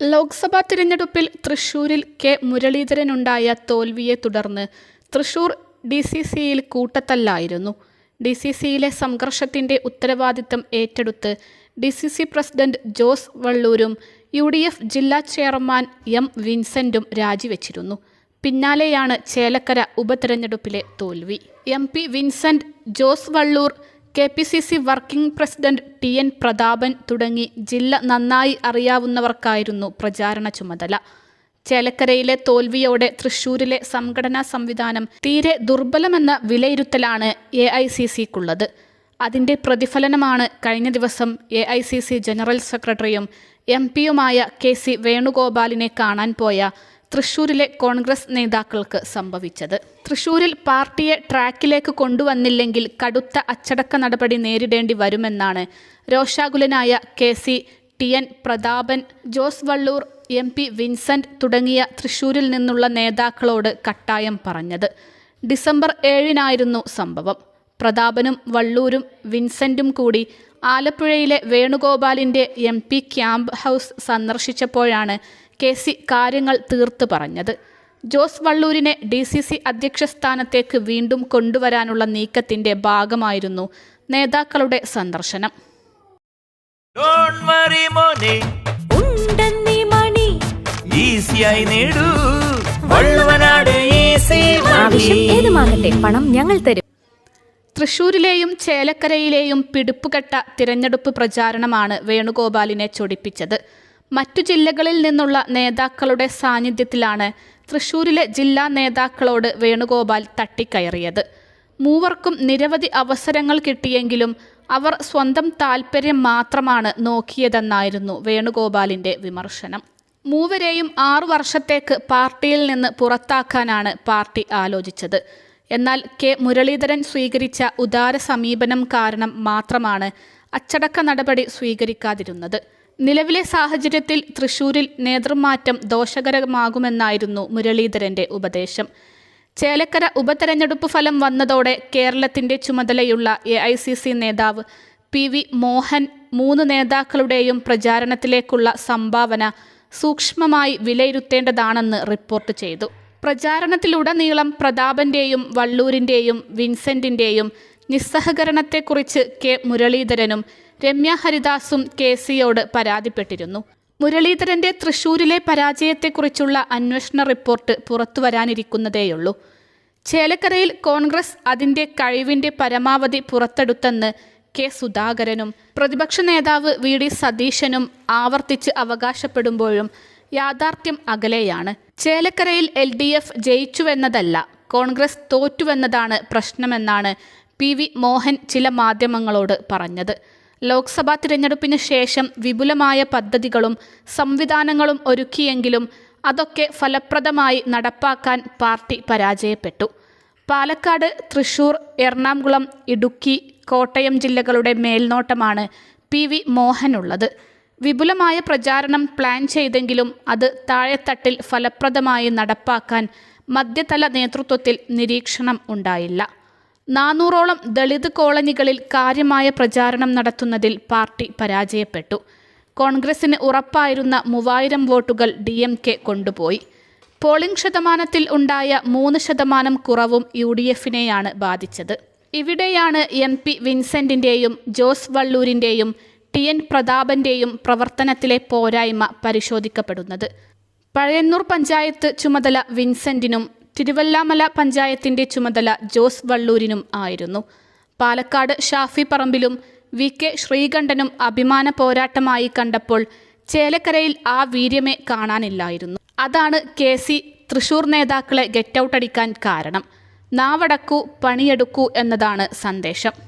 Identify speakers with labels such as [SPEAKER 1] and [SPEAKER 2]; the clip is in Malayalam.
[SPEAKER 1] ലോക്സഭാ തിരഞ്ഞെടുപ്പിൽ തൃശൂരിൽ കെ മുരളീധരനുണ്ടായ തോൽവിയെ തുടർന്ന് തൃശൂർ ഡി സി സിയിൽ കൂട്ടത്തല്ലായിരുന്നു. ഡി സി സിയിലെ സംഘർഷത്തിന്റെ ഉത്തരവാദിത്തം ഏറ്റെടുത്ത് D C C president Jose വള്ളൂരും U D F ജില്ലാ ചെയർമാൻ എം വിൻസെന്റും രാജിവെച്ചിരുന്നു. പിന്നാലെയാണ് ചേലക്കര ഉപതെരഞ്ഞെടുപ്പിലെ തോൽവി. M P Vincent Jose Vallur K P C C working president T N Prathapan തുടങ്ങി ജില്ല നന്നായി അറിയാവുന്നവർക്കായിരുന്നു പ്രചാരണ ചുമതല. ചേലക്കരയിലെ തോൽവിയോടെ തൃശൂരിലെ സംഘടനാ സംവിധാനം തീരെ ദുർബലമെന്ന വിലയിരുത്തലാണ് എ ഐ സി സിക്കുള്ളത്. അതിന്റെ പ്രതിഫലനമാണ് കഴിഞ്ഞ ദിവസം A I C C general സെക്രട്ടറിയും എം പിയുമായ കെ സി വേണുഗോപാലിനെ കാണാൻ പോയ തൃശൂരിലെ കോൺഗ്രസ് നേതാക്കൾക്ക് സംഭവിച്ചത്. തൃശൂരിൽ പാർട്ടിയെ ട്രാക്കിലേക്ക് കൊണ്ടുവന്നില്ലെങ്കിൽ കടുത്ത അച്ചടക്ക നടപടി നേരിടേണ്ടി വരുമെന്നാണ് രോഷാകുലനായ K C T N Prathapan Jose Vallur M P Vincent തുടങ്ങിയ തൃശൂരിൽ നിന്നുള്ള നേതാക്കളോട് കട്ടായം പറഞ്ഞത്. ഡിസംബർ ഏഴിനായിരുന്നു സംഭവം. പ്രതാപനും വള്ളൂരും വിൻസെന്റും കൂടി ആലപ്പുഴയിലെ വേണുഗോപാലിന്റെ എം പി ക്യാമ്പ് ഹൗസ് സന്ദർശിച്ചപ്പോഴാണ് കെ സി കാര്യങ്ങൾ തീർത്തു പറഞ്ഞത്. ജോസ് വള്ളൂരിനെ ഡി സി സി അധ്യക്ഷ സ്ഥാനത്തേക്ക് വീണ്ടും കൊണ്ടുവരാനുള്ള നീക്കത്തിന്റെ ഭാഗമായിരുന്നു നേതാക്കളുടെ സന്ദർശനം.
[SPEAKER 2] ഡോണ്ട് വറി മോനെ.
[SPEAKER 3] ഉണ്ടെന്നീ മണി.
[SPEAKER 2] ഈസിയായി നേടൂ. വള്ളുവനാട് ഈസി
[SPEAKER 3] ആവശ്യം ഏതുമാകട്ടെ പണം ഞങ്ങൾ തരും.
[SPEAKER 1] തൃശൂരിലെയും ചേലക്കരയിലെയും പിടിപ്പുകെട്ട തിരഞ്ഞെടുപ്പ് പ്രചാരണമാണ് വേണുഗോപാലിനെ ചൊടിപ്പിച്ചത്. മറ്റു ജില്ലകളിൽ നിന്നുള്ള നേതാക്കളുടെ സാന്നിധ്യത്തിലാണ് തൃശൂരിലെ ജില്ലാ നേതാക്കളോട് വേണുഗോപാൽ തട്ടിക്കയറിയത്. മൂവർക്കും നിരവധി അവസരങ്ങൾ കിട്ടിയെങ്കിലും അവർ സ്വന്തം താൽപ്പര്യം മാത്രമാണ് നോക്കിയതെന്നായിരുന്നു വേണുഗോപാലിന്റെ വിമർശനം. മൂവരെയും ആറു വർഷത്തേക്ക് പാർട്ടിയിൽ നിന്ന് പുറത്താക്കാനാണ് പാർട്ടി ആലോചിച്ചത്. എന്നാൽ കെ മുരളീധരൻ സ്വീകരിച്ച ഉദാര സമീപനം കാരണം മാത്രമാണ് അച്ചടക്ക നടപടി സ്വീകരിക്കാതിരുന്നത്. നിലവിലെ സാഹചര്യത്തിൽ തൃശൂരിൽ നേതൃമാറ്റം ദോഷകരമാകുമെന്നായിരുന്നു മുരളീധരന്റെ ഉപദേശം. ചേലക്കര ഉപതെരഞ്ഞെടുപ്പ് ഫലം വന്നതോടെ കേരളത്തിന്റെ ചുമതലയുള്ള എ ഐ സി സി നേതാവ് പി വി മോഹൻ മൂന്ന് നേതാക്കളുടെയും പ്രചാരണത്തിലേക്കുള്ള സംഭാവന സൂക്ഷ്മമായി വിലയിരുത്തേണ്ടതാണെന്ന് റിപ്പോർട്ട് ചെയ്തു. പ്രചാരണത്തിലുടനീളം പ്രതാപന്റെയും വള്ളൂരിന്റെയും വിൻസെന്റിന്റെയും നിസ്സഹകരണത്തെക്കുറിച്ച് കെ. മുരളീധരനും രമ്യ ഹരിദാസും കെ. സിയോട് പരാതിപ്പെട്ടിരുന്നു. മുരളീധരന്റെ തൃശൂരിലെ പരാജയത്തെക്കുറിച്ചുള്ള അന്വേഷണ റിപ്പോർട്ട് പുറത്തുവരാനിരിക്കുന്നതേയുള്ളൂ. ചേലക്കരയിൽ കോൺഗ്രസ് അതിന്റെ കഴിവിന്റെ പരമാവധി പുറത്തെടുത്തെന്ന് കെ. സുധാകരനും പ്രതിപക്ഷ നേതാവ് വി. ഡി. സതീശനും ആവർത്തിച്ച് അവകാശപ്പെടുമ്പോഴും യാഥാർത്ഥ്യം അകലെയാണ്. ചേലക്കരയിൽ എൽ ഡി എഫ് ജയിച്ചുവെന്നതല്ല കോൺഗ്രസ് തോറ്റുവെന്നതാണ് പ്രശ്നമെന്നാണ് പി വി മോഹൻ ചില മാധ്യമങ്ങളോട് പറഞ്ഞത്. ലോക്സഭാ തിരഞ്ഞെടുപ്പിന് ശേഷം വിപുലമായ പദ്ധതികളും സംവിധാനങ്ങളും ഒരുക്കിയെങ്കിലും അതൊക്കെ ഫലപ്രദമായി നടപ്പാക്കാൻ പാർട്ടി പരാജയപ്പെട്ടു. പാലക്കാട് തൃശൂർ എറണാകുളം ഇടുക്കി കോട്ടയം ജില്ലകളുടെ മേൽനോട്ടമാണ് പി വി മോഹനുള്ളത്. വിപുലമായ പ്രചാരണം പ്ലാൻ ചെയ്തെങ്കിലും അത് താഴെത്തട്ടിൽ ഫലപ്രദമായി നടപ്പാക്കാൻ മധ്യതല നേതൃത്വത്തിൽ നിരീക്ഷണം ഉണ്ടായില്ല. നാനൂറോളം ദളിത് കോളനികളിൽ കാര്യമായ പ്രചാരണം നടത്തുന്നതിൽ പാർട്ടി പരാജയപ്പെട്ടു. കോൺഗ്രസിന് ഉറപ്പായിരുന്ന മൂവായിരം വോട്ടുകൾ ഡി എം കെ കൊണ്ടുപോയി. പോളിംഗ് ശതമാനത്തിൽ ഉണ്ടായ മൂന്ന് ശതമാനം കുറവും യു ഡി എഫിനെയാണ് ബാധിച്ചത്. ഇവിടെയാണ് എം പി വിൻസെന്റിന്റെയും ജോസ് വള്ളൂരിന്റെയും ടി. എൻ. പ്രതാപന്റെയും പ്രവർത്തനത്തിലെ പോരായ്മ പരിശോധിക്കപ്പെടുന്നത്. പഴയന്നൂർ പഞ്ചായത്ത് ചുമതല വിൻസെന്റിനും തിരുവല്ലാമല പഞ്ചായത്തിന്റെ ചുമതല ജോസ് വള്ളൂരിനും ആയിരുന്നു. പാലക്കാട് ഷാഫി പറമ്പിലും വി. കെ. ശ്രീകണ്ഠനും അഭിമാന പോരാട്ടമായി കണ്ടപ്പോൾ ചേലക്കരയിൽ ആ വീര്യമേ കാണാനില്ലായിരുന്നു. അതാണ് കെ. സി. തൃശൂർ നേതാക്കളെ ഗെറ്റൗട്ട് അടിക്കാൻ കാരണം. നാവടക്കൂ പണിയെടുക്കൂ എന്നതാണ് സന്ദേശം.